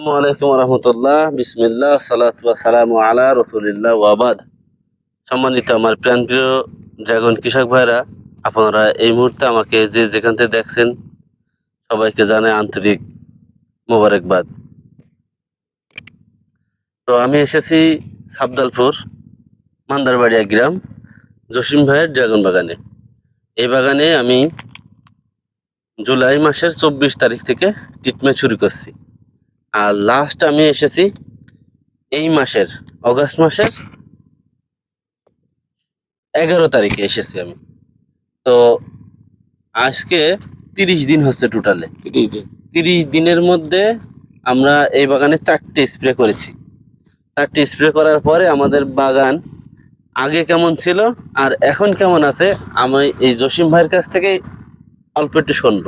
আসসালামু আলাইকুম রহমতুল্লাহ। বিসমিল্লাহ, সালাতু সালামু আলা রসুলিল্লাহ ওয়াবাদ সম্মানিত আমার প্রাণপ্রিয় ড্রাগন কৃষক ভাইরা, আপনারা এই মুহূর্তে আমাকে যে যেখান থেকে দেখছেন, সবাইকে জানাই আন্তরিক মোবারকবাদ। তো আমি এসেছি সাবদালপুর, মান্দারবাড়িয়া গ্রাম, জসিম ভাইয়ের ড্রাগন বাগানে। এই বাগানে আমি জুলাই মাসের চব্বিশ তারিখ থেকে ট্রিটমেন্ট শুরু করছি। আর লাস্ট আমি এসেছি এই মাসের অগস্ট মাসের এগারো তারিখে এসেছি আমি। তো আজকে তিরিশ দিন হচ্ছে টোটালে তিরিশ দিনের মধ্যে আমরা এই বাগানে চারটে স্প্রে করেছি। চারটে স্প্রে করার পরে আমাদের বাগান আগে কেমন ছিল আর এখন কেমন আছে আমি এই জসিম ভাইয়ের কাছ থেকে অল্প একটু শুনব।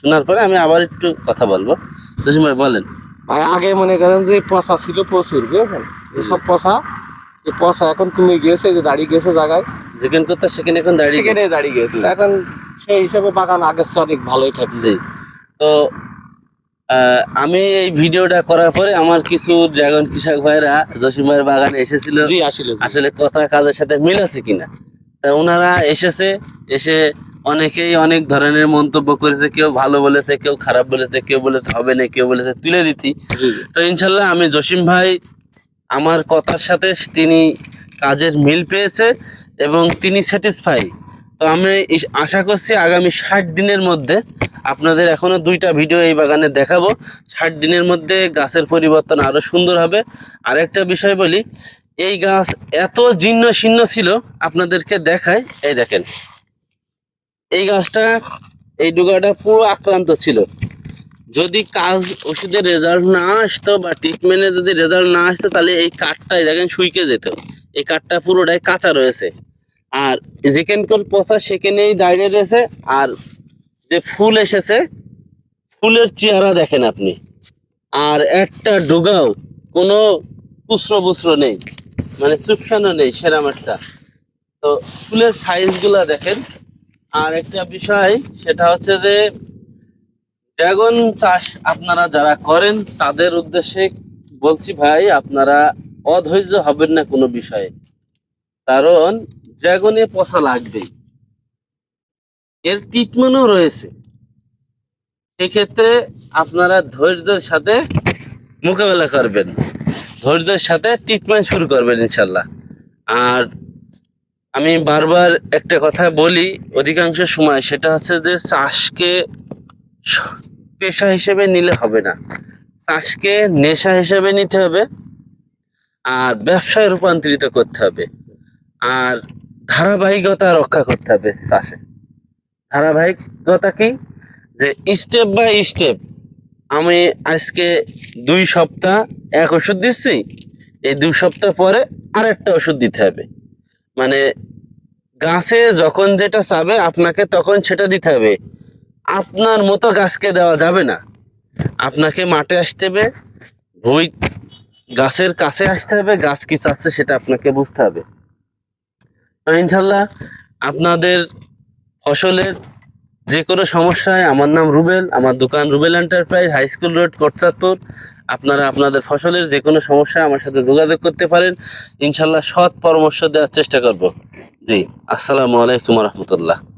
শোনার পরে আমি আবার একটু কথা বলব। জসিম ভাই বলেন। আর আগে মনে করেন যে পচা ছিল প্রচুর বুঝেছেন? এসব পচা এই পচা এখন কমে গিয়েছে যে দাঁড়িয়ে গেছে জায়গায়। যেখানে করতে সেখানে এখন দাঁড়িয়ে গেছে। দাঁড়িয়ে গেছে এখন সেই হিসাবে বাগান আগের চেয়ে অনেক ভালোই থাকছে। তো আমি এই ভিডিওটা করার পরে আমার কিছু ড্রাগন কৃষক ভাইরা জসিম ভাইয়ের বাগানে এসেছিল। আসলে কথা কাজের সাথে মিল আছে কিনা? তা ওনারা এসেছে এসে অনেকেই অনেক ধরনের মন্তব্য করেছে কেউ ভালো বলেছে কেউ খারাপ বলেছে কেউ বলেছে হবে না কেউ বলেছে তুলে দিতি। তো ইনশাল্লাহ আমি জসিম ভাই আমার কথার সাথে তিনি কাজের মিল পেয়েছে এবং তিনি স্যাটিসফাই তো আমি আশা করছি আগামী ষাট দিনের মধ্যে আপনাদের এখনও দুইটা ভিডিও এই বাগানে দেখাবো। ষাট দিনের মধ্যে গাছের পরিবর্তন আরও সুন্দর হবে। আরেকটা বিষয় বলি এই গাছ এত জীর্ণ শীর্ণ ছিল আপনাদেরকে দেখায় এই দেখেন। এই গাছটা, এই ডুগাটা পুরো আক্রান্ত ছিল। যদি কাজ ওষুধের রেজাল্ট না আসতো বা ট্রিটমেন্টে যদি রেজাল্ট না আসতো, তাহলে এই কাঠটাই দেখেন শুইকে যেত। এই কাঠটা পুরোটাই কাঁচা রয়েছে। আর যেখানকার পচা, সেখানেই দাঁড়িয়ে রয়েছে। আর যে ফুল এসেছে, ফুলের চেহারা দেখেন আপনি। আর একটা ডুগাও, কোনো কুস্রবুস্র নেই। মানে চুপসানো নেই সেরাম একটা তো ফুলের সাইজগুলা দেখেন। আর একটা বিষয়, সেটা হচ্ছে যে ড্রাগন চাষ আপনারা যারা করেন, তাদের উদ্দেশ্যে বলছি ভাই, আপনারা অধৈর্য হবেন না কোনো বিষয়ে। কারণ ড্রাগনে পচা লাগবেই। এর ট্রিটমেন্টও রয়েছে। সেক্ষেত্রে আপনারা ধৈর্যের সাথে মোকাবেলা করবেন। ধৈর্যের সাথে ট্রিটমেন্ট শুরু করবেন, ইনশাল্লাহ। আর আমি বারবার একটা কথা বলি, অধিকাংশ সময় সেটা হচ্ছে যে চাষকে পেশা হিসেবে নিলে হবে না। চাষকে নেশা হিসেবে নিতে হবে আর ব্যবসায় রূপান্তরিত করতে হবে আর ধারাবাহিকতা রক্ষা করতে হবে চাষে। ধারাবাহিকতা কি? যে স্টেপ বাই স্টেপ আমি আজকে দুই সপ্তাহ এক ওষুধ দিচ্ছি, এই দুই সপ্তাহ পরে আরেকটা ওষুধ দিতে হবে। মানে গাছে যখন যেটা চাবে, আপনাকে তখন সেটা দিতে হবে। আপনার মতো গাছকে দেওয়া যাবে না। আপনাকে মাঠে আসতে হবে ভুই গাছের কাছে আসতে হবে, গাছ কি চাচ্ছে সেটা আপনাকে বুঝতে হবে। ইনশাল্লাহ আপনাদের ফসলের যে কোনো সমস্যায়, আমার নাম রুবেল, আমার দোকান Rubel enterprise high school road Kotchandpur আপনারা আপনাদের ফসলের যে কোনো সমস্যা আমার সাথে যোগাযোগ করতে পারেন। ইনশাল্লাহ সৎ পরামর্শ দেওয়ার চেষ্টা করব। জি, আসসালামু আলাইকুম রহমতুল্লাহ।